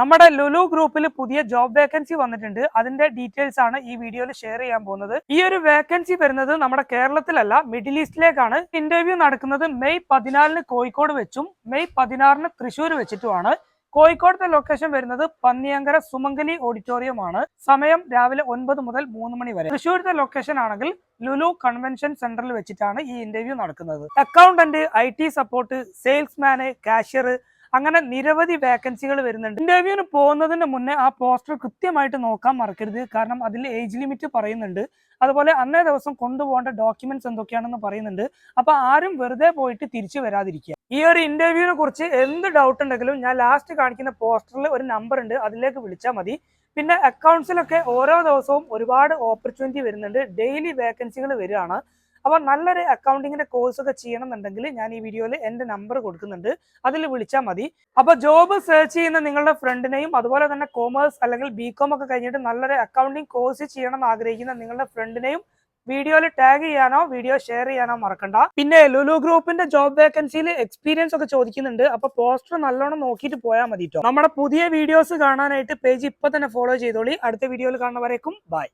നമ്മുടെ ലുലു ഗ്രൂപ്പിൽ പുതിയ ജോബ് വേക്കൻസി വന്നിട്ടുണ്ട്. അതിന്റെ ഡീറ്റെയിൽസ് ആണ് ഈ വീഡിയോയിൽ ഷെയർ ചെയ്യാൻ പോകുന്നത്. ഈ ഒരു വേക്കൻസി വരുന്നത് നമ്മുടെ കേരളത്തിലല്ല മിഡിൽ ഈസ്റ്റിലേക്കാണ് ഇന്റർവ്യൂ നടക്കുന്നത് മെയ് പതിനാലിന് കോഴിക്കോട് വെച്ചും മെയ് പതിനാറിന് തൃശ്ശൂർ വെച്ചിട്ടുമാണ്. കോഴിക്കോടത്തെ ലൊക്കേഷൻ വരുന്നത് പന്നിയങ്കര സുമംഗലി ഓഡിറ്റോറിയം ആണ്. സമയം രാവിലെ ഒൻപത് മുതൽ മൂന്ന് മണി വരെ. തൃശ്ശൂരത്തെ ലൊക്കേഷൻ ആണെങ്കിൽ ലുലു കൺവെൻഷൻ സെന്ററിൽ വെച്ചിട്ടാണ് ഈ ഇന്റർവ്യൂ നടക്കുന്നത്. അക്കൗണ്ടന്റ് ഐ സപ്പോർട്ട് സെയിൽസ്മാന് കാഷ്യർ അങ്ങനെ നിരവധി വേക്കൻസികൾ വരുന്നുണ്ട്. ഇന്റർവ്യൂവിന് പോകുന്നതിന് മുന്നേ ആ പോസ്റ്റർ കൃത്യമായിട്ട് നോക്കാൻ മറക്കരുത്. കാരണം അതിൽ ഏജ് ലിമിറ്റ് പറയുന്നുണ്ട്. അതുപോലെ അന്നേ ദിവസം കൊണ്ടുപോകേണ്ട ഡോക്യുമെന്റ്സ് എന്തൊക്കെയാണെന്ന് പറയുന്നുണ്ട്. അപ്പൊ ആരും വെറുതെ പോയിട്ട് തിരിച്ചു വരാതിരിക്കുക. ഈ ഒരു ഇന്റർവ്യൂവിനെ കുറിച്ച് എന്ത് ഡൗട്ട് ഉണ്ടെങ്കിലും ഞാൻ ലാസ്റ്റ് കാണിക്കുന്ന പോസ്റ്ററിൽ ഒരു നമ്പർ ഉണ്ട്. അതിലേക്ക് വിളിച്ചാൽ മതി. പിന്നെ അക്കൗണ്ട്സിലൊക്കെ ഓരോ ദിവസവും ഒരുപാട് ഓപ്പർച്യൂണിറ്റി വരുന്നുണ്ട്. ഡെയിലി വേക്കൻസികൾ വരികയാണ്. അപ്പോൾ നല്ലൊരു അക്കൗണ്ടിങ്ങിന്റെ കോഴ്സ് ഒക്കെ ചെയ്യണമെന്നുണ്ടെങ്കിൽ ഞാൻ ഈ വീഡിയോയിൽ എന്റെ നമ്പർ കൊടുക്കുന്നുണ്ട്. അതിൽ വിളിച്ചാൽ മതി. അപ്പോൾ ജോബ് സെർച്ച് ചെയ്യുന്ന നിങ്ങളുടെ ഫ്രണ്ടിനെയും അതുപോലെ തന്നെ കോമേഴ്സ് അല്ലെങ്കിൽ ബി ഒക്കെ കഴിഞ്ഞിട്ട് നല്ലൊരു അക്കൗണ്ടിങ് കോഴ്സ് ചെയ്യണം ആഗ്രഹിക്കുന്ന നിങ്ങളുടെ ഫ്രണ്ടിനെയും വീഡിയോയിൽ ടാഗ് ചെയ്യാനോ വീഡിയോ ഷെയർ ചെയ്യാനോ മറക്കണ്ട. പിന്നെ ലുലു ഗ്രൂപ്പിന്റെ ജോബ് വേക്കൻസിയിൽ എക്സ്പീരിയൻസ് ഒക്കെ ചോദിക്കുന്നുണ്ട്. അപ്പൊ പോസ്റ്റർ നല്ലോണം നോക്കിയിട്ട് പോയാൽ മതി നമ്മുടെ പുതിയ വീഡിയോസ് കാണാനായിട്ട് പേജ് ഇപ്പൊ തന്നെ ഫോളോ ചെയ്തോളി. അടുത്ത വീഡിയോയിൽ കാണുന്നവരേക്കും ബൈ